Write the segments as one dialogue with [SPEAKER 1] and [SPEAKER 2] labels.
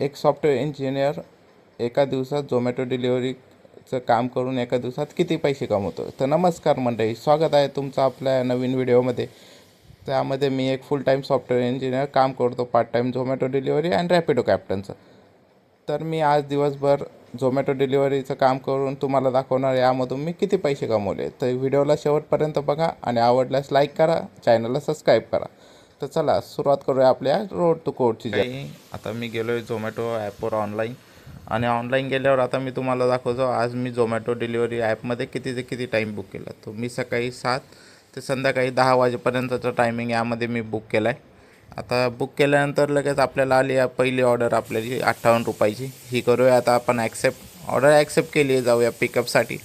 [SPEAKER 1] एक software engineer एका दिवसात झोमॅटो डिलिव्हरीचं काम करून एका दिवसात किती पैसे कमवतो? तर नमस्कार मंडळी स्वागत आहे तुमचं आपल्या नवीन व्हिडिओमध्ये त्यामध्ये मी एक फुल टाईम सॉफ्टवेअर इंजिनियर काम करतो पार्ट टाईम झोमॅटो डिलिव्हरी आणि रॅपिडो कॅप्टनचं तर मी आज दिवसभर झोमॅटो डिलिव्हरीचं काम करून तुम्हाला दाखवणार यामधून मी किती पैसे कमवले? तर व्हिडिओला शेवटपर्यंत बघा आणि आवडल्यास लाईक करा चॅनलला सबस्क्राईब करा. तर चला सुरुवात करूया आपल्या रोड टू कोडची आता मी गेलो आहे झोमॅटो ॲपवर ऑनलाईन आणि ऑनलाईन गेल्यावर आता मी तुम्हाला दाखवतो आज मी झोमॅटो डिलिव्हरी ॲपमध्ये किती ते किती टाईम बुक केला. तो मी सकाळी सात ते संध्याकाळी दहा वाजेपर्यंतचं टायमिंग यामध्ये मी बुक केला आहे आता बुक केल्यानंतर लगेच आपल्याला आली पहिली ऑर्डर आपल्याची अठ्ठावन्न रुपयाची. ही करूया आता आपण ॲक्सेप्ट ऑर्डर ॲक्सेप्ट केली आहे जाऊया पिकअपसाठी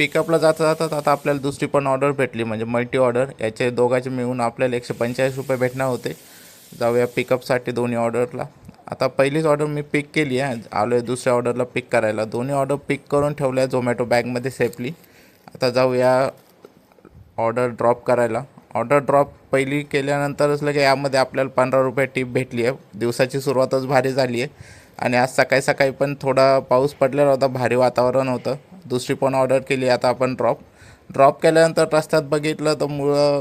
[SPEAKER 1] पिकअपला जाता जातात आता आपल्याला दुसरी पण ऑर्डर भेटली. म्हणजे मल्टी ऑर्डर याचे दोघांचे मिळून आपल्याला एकशे पंचेचाळीस रुपये भेटणार होते. जाऊया पिकअपसाठी दोन्ही ऑर्डरला आता पहिलीच ऑर्डर मी पिक केली आहे. आलो आहे दुसऱ्या ऑर्डरला पिक करायला. दोन्ही ऑर्डर पिक करून ठेवल्या झोमॅटो बॅगमध्ये सेफली आता जाऊया ऑर्डर ड्रॉप करायला. ऑर्डर ड्रॉप पहिली केल्यानंतरच लगे यामध्ये आपल्याला पंधरा रुपये टिप भेटली आहे. दिवसाची सुरुवातच भारी झाली आहे. आणि आज सकाळी सकाळी पण थोडा पाऊस पडलेला होता. भारी वातावरण होतं. दुसरी पण ऑर्डर केली आता आपण ड्रॉप ड्रॉप केल्यानंतर रस्त्यात बघितलं तर मुळं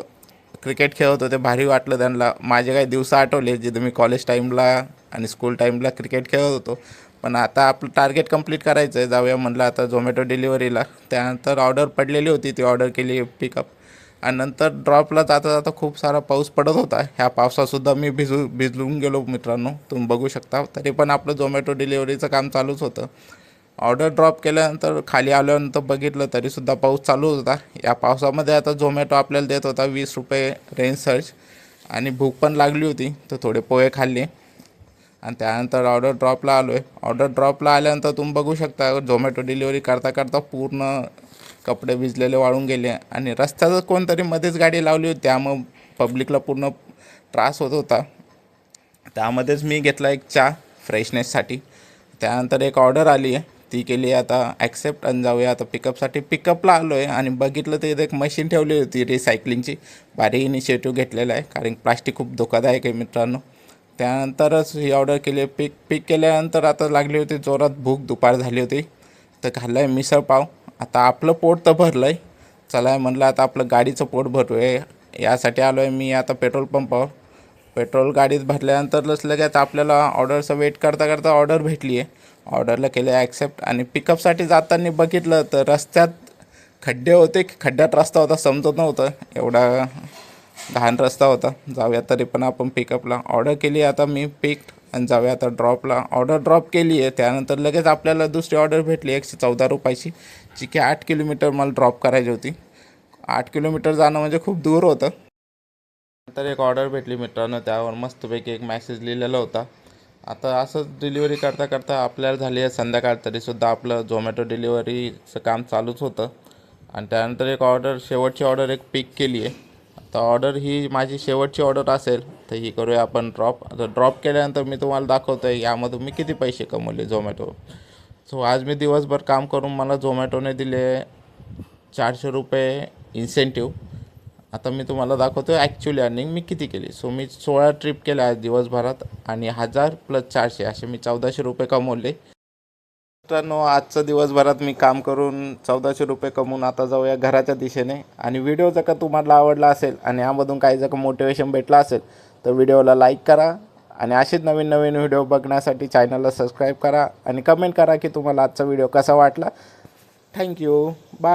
[SPEAKER 1] क्रिकेट खेळत होते भारी वाटलं त्यांना. माझे काही दिवस आठवले जिथे मी कॉलेज टाईमला आणि स्कूल टाईमला क्रिकेट खेळत होतो. पण आता आपलं टार्गेट कंप्लीट करायचं आहे जाऊया म्हटलं आता झोमॅटो डिलिव्हरीला त्यानंतर ऑर्डर पडलेली होती ती ऑर्डर केली पिकअप आणि नंतर ड्रॉपला जाता जाता खूप सारा पाऊस पडत होता. ह्या पावसातसुद्धा मी भिजू भिजलून गेलो मित्रांनो. तुम्ही बघू शकता. तरी पण आपलं झोमॅटो डिलिव्हरीचं काम चालूच होतं. ऑर्डर ड्रॉप केल्यानंतर खाली आल्यानंतर बघितलं तरीसुद्धा पाऊस चालू होता. या पावसामध्ये आता झोमॅटो आपल्याला देत होता वीस रुपये रेंज सर्च आणि भूक पण लागली होती तर थोडे पोहे खाल्ले. आणि त्यानंतर ऑर्डर ड्रॉपला आलो आहे ऑर्डर ड्रॉपला आल्यानंतर तुम्ही बघू शकता झोमॅटो डिलिव्हरी करता करता पूर्ण कपडे भिजलेले वाळून गेले आणि रस्त्याचं कोणतरी मध्येच गाडी लावली होती. त्यामुळं पब्लिकला पूर्ण त्रास होत होता. त्यामध्येच मी घेतला एक चहा फ्रेशनेससाठी. त्यानंतर एक ऑर्डर आली आहे ती केली आता ॲक्सेप्ट आणि जाऊया. आता पिकअपसाठी पिकअपला आलो आहे आणि बघितलं तर इथं एक मशीन ठेवली होती रिसायकलिंगची भारी इनिशिएटिव्ह घेतलेला आहे कारण प्लास्टिक खूप धोकादायक आहे मित्रांनो. त्यानंतरच ही ऑर्डर केली. पिक पिक केल्यानंतर आता लागली होती जोरात भूक दुपार झाली होती. तर खाल्लं आहे मिसळ पाव. आता आपलं पोट तर भरलं आहे चला म्हणलं आता आपलं गाडीचं पोट भरूया. यासाठी आलो आहे मी आता पेट्रोल पंपावर पेट्रोल गाडीत भरल्यानंतरच लगेच आपल्याला ऑर्डरचं वेट करता करता ऑर्डर भेटली आहे ऑर्डरला केलं ॲक्सेप्ट आणि पिकअपसाठी जाताना बघितलं तर रस्त्यात खड्डे होते की खड्ड्यात रस्ता होता समजत नव्हतं. एवढा घाण रस्ता होता. जाऊया तरी पण आपण पिकअपला ऑर्डर केली आता मी पिक आणि जाऊया आता ड्रॉपला ऑर्डर ड्रॉप केली आहे त्यानंतर लगेच आपल्याला दुसरी ऑर्डर भेटली एकशे चौदा रुपयाची जी की आठ किलोमीटर मला ड्रॉप करायची होती. आठ किलोमीटर जाणं म्हणजे खूप दूर होतं. नंतर एक ऑर्डर भेटली मित्रांनो त्यावर मस्तपैकी एक मॅसेज लिहिलेला होता. आता असंच डिलिव्हरी करता करता आपल्याला झाली आहे संध्याकाळ तरीसुद्धा आपलं झोमॅटो डिलिव्हरीचं काम चालूच होतं. आणि त्यानंतर एक ऑर्डर शेवटची ऑर्डर एक पिक केली आहे. आता ऑर्डर ही माझी शेवटची ऑर्डर असेल तर ही करूया आपण ड्रॉप आता ड्रॉप केल्यानंतर मी तुम्हाला दाखवतो आहे यामधून मी किती पैसे कमवले झोमॅटो सो आज मी दिवसभर काम करून मला झोमॅटोने दिले चारशे रुपये इन्सेंटिव्ह आता मी तुम्हाला दाखवतो ॲक्च्युली अर्निंग मी किती केली. सो मी सोळा ट्रिप केल्या आज दिवसभरात आणि हजार प्लस चारशे असे मी चौदाशे रुपये कमवले. मित्रांनो आजचं दिवसभरात मी काम करून चौदाशे रुपये कमवून आता जाऊया घराच्या दिशेने. आणि व्हिडिओ जर का तुम्हाला आवडला असेल आणि यामधून काही जर का मोटिवेशन भेटलं असेल तर व्हिडिओला लाईक करा. आणि असेच नवीन नवीन व्हिडिओ बघण्यासाठी चॅनलला सबस्क्राईब करा. आणि कमेंट करा की तुम्हाला आजचा व्हिडिओ कसा वाटला. Thank you bye